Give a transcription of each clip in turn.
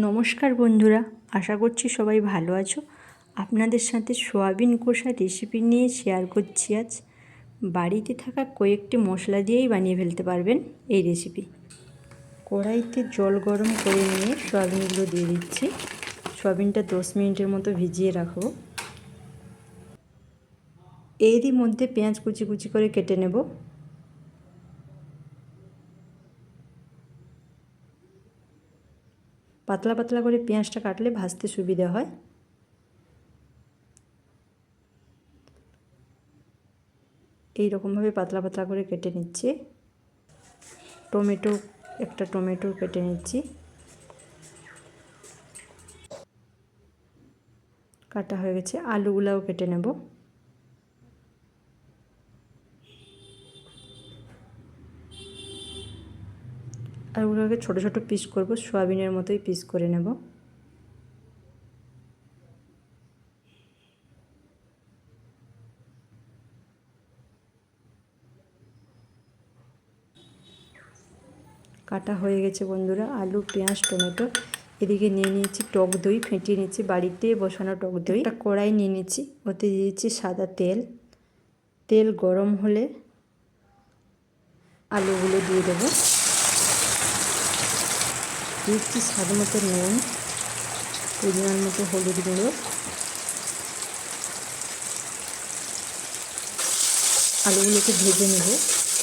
নমস্কার বন্ধুরা, আশা করছি সবাই ভালো আছো। আপনাদের সাথে সোয়াবিন কষা রেসিপি নিয়ে শেয়ার করছি আজ। বাড়িতে থাকা কয়েকটি মশলা দিয়েই বানিয়ে ফেলতে পারবেন এই রেসিপি কড়াইতে জল গরম করে নিয়ে সোয়াবিনগুলো দিয়ে দিচ্ছি। সোয়াবিনটা দশ মিনিটের মতো ভিজিয়ে রাখব। এরই মধ্যে পেঁয়াজ কুচি কুচি করে কেটে নেব। পাতলা পাতলা করে পেঁয়াজটা কাটলে ভাজতে সুবিধা হয়। এই রকমভাবে পাতলা পাতলা করে কেটে নিচ্ছি। টমেটো, একটা টমেটো কেটে নিচ্ছি। কাটা হয়ে গেছে, আলুগুলাও কেটে নেব। আর ওগুলোকে ছোটো ছোটো পিস করব, সোয়াবিনের মতোই পিস করে নেব। কাটা হয়ে গেছে বন্ধুরা, আলু, পেঁয়াজ, টমেটো। এদিকে নিয়ে নিয়েছি টক দই, ফেটিয়ে নিয়েছি বাড়িতে বসানো টক দই। একটা কড়াই নিয়ে নিয়েছি, ওতে দিয়েছি সাদা তেল। তেল গরম হলে আলুগুলো দিয়ে দেবো। দিচ্ছি স্বাদ মতো নুন, পরিমাণ মতো হলুদ গুঁড়ো, আলুগুলোকে ভেজে নেব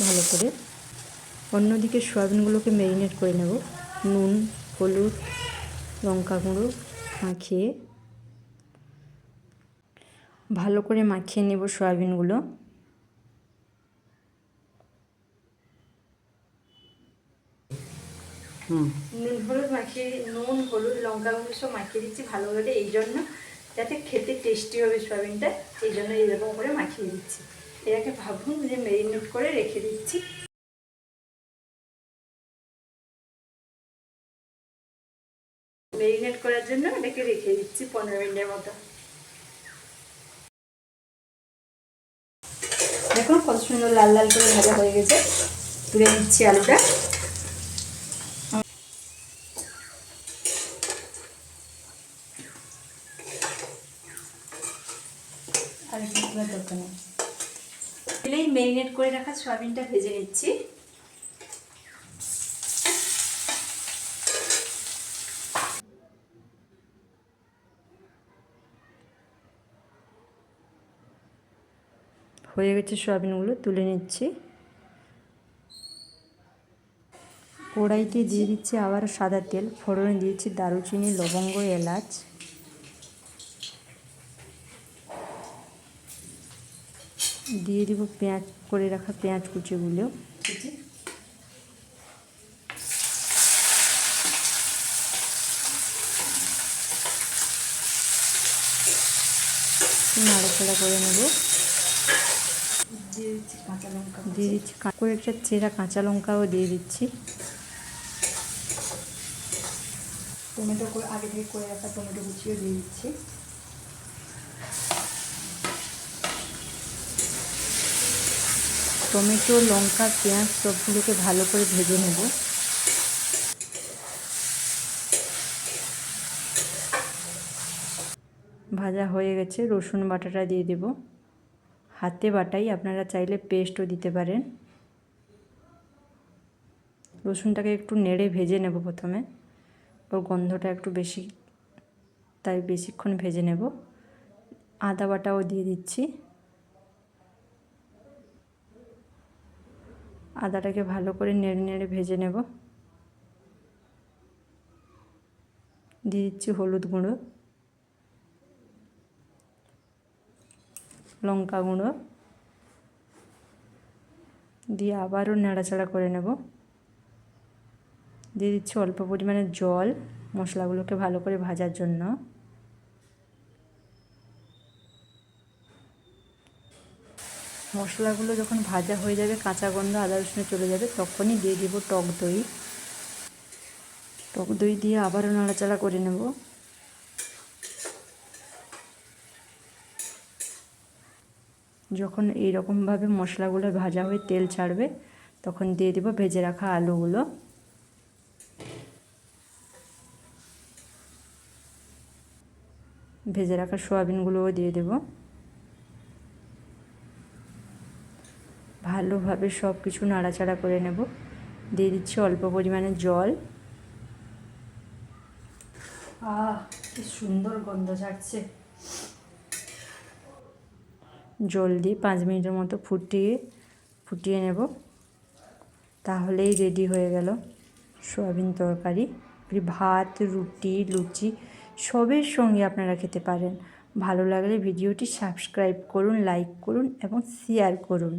ভালো করে। অন্যদিকে সয়াবিনগুলোকে ম্যারিনেট করে নেব। নুন, হলুদ, লঙ্কা গুঁড়ো মাখিয়ে। ভালো করে মাখিয়ে নেব সয়াবিনগুলো। নুন হলুদ মাখিয়ে নুন হলুদ লঙ্কা গুঁড়ো সব মাখিয়ে দিচ্ছি ভালো করে এই জন্য। যাতে খেতে টেস্টি হবে সয়াবিনটা, এই জন্য এরকম করে মাখিয়ে দিচ্ছি। এটাকে ভাবুন, যে মেরিনেট করে রেখে দিচ্ছি। মেরিনেট করার জন্য এটাকে রেখে দিচ্ছি পনেরো মিনিটের মতো। দেখুন কত সুন্দর লাল লাল করে ভাজা হয়ে গেছে। তুলে নিচ্ছি আলুটা। আর কিছুবার দরকার নেই। দিলেই মেরিনেট করে রাখা সয়াবিনটা ভেজে নিচ্ছি। হয়ে গেছে সয়াবিনগুলো, তুলে নিচ্ছি। কড়াইতে দিয়ে দিচ্ছি আবার সাদা তেল, ফোড়নে দিয়েছি দারুচিনি, লবঙ্গ, এলাচ। দিয়ে দিব পেঁয়াজ করে রাখা পেঁয়াজ কুচিগুলো। নাড়াচাড়া করে নেব। দিয়ে দিচ্ছি কাঁচা লঙ্কা দিয়ে দিচ্ছি কয়েকটা চেরা কাঁচা লঙ্কাও দিয়ে দিচ্ছি। টমেটো করে আগে থেকে করে রাখা টমেটো কুচিও দিয়ে দিচ্ছি। টমেটো, লঙ্কা, পেঁয়াজ সবগুলোকে ভালো করে ভেজে নেব। ভাজা হয়ে গেছে, রসুন বাটাটা দিয়ে দেব। হাতে বাটাই আপনারা চাইলে পেস্টও দিতে পারেন। রসুনটাকে একটু নেড়ে ভেজে নেব প্রথমে। ওর গন্ধটা একটু বেশি, তাই বেশিক্ষণ ভেজে নেব। আদা বাটাও দিয়ে দিচ্ছি। আদাটাকে ভালো করে নেড়ে নেড়ে ভেজে নেব। দিয়ে দিচ্ছি হলুদ গুঁড়ো, লঙ্কা গুঁড়ো, দিয়ে আবারও নাড়াচাড়া করে নেব। দিয়ে দিচ্ছি অল্প পরিমাণে জল মশলাগুলোকে ভালো করে ভাজার জন্য। মশলাগুলো যখন ভাজা হয়ে যাবে, কাঁচা গন্ধ, আদা রসুনে চলে যাবে, তখনই দিয়ে দিব টক দই। টক দই দিয়ে আবারও নাড়াচাড়া করে নেব। যখন এই রকমভাবে মশলাগুলো ভাজা হয়ে তেল ছাড়বে, তখন দিয়ে দিব ভেজে রাখা আলুগুলো। ভেজে রাখা সোয়াবিনগুলোও দিয়ে দেব। ভালোভাবে সব কিছু নাড়াচাড়া করে নেব। দিয়ে দিচ্ছি অল্প পরিমাণে জল। আহ কি সুন্দর গন্ধ ছাড়ছে। জল দিয়ে পাঁচ মিনিটের মতো ফুটিয়ে ফুটিয়ে নেব। তাহলেই রেডি হয়ে গেল সোয়াবিন তরকারি। ভাত রুটি লুচি সবের সঙ্গে আপনারা খেতে পারেন। ভালো লাগলে ভিডিওটি সাবস্ক্রাইব করুন লাইক করুন এবং শেয়ার করুন।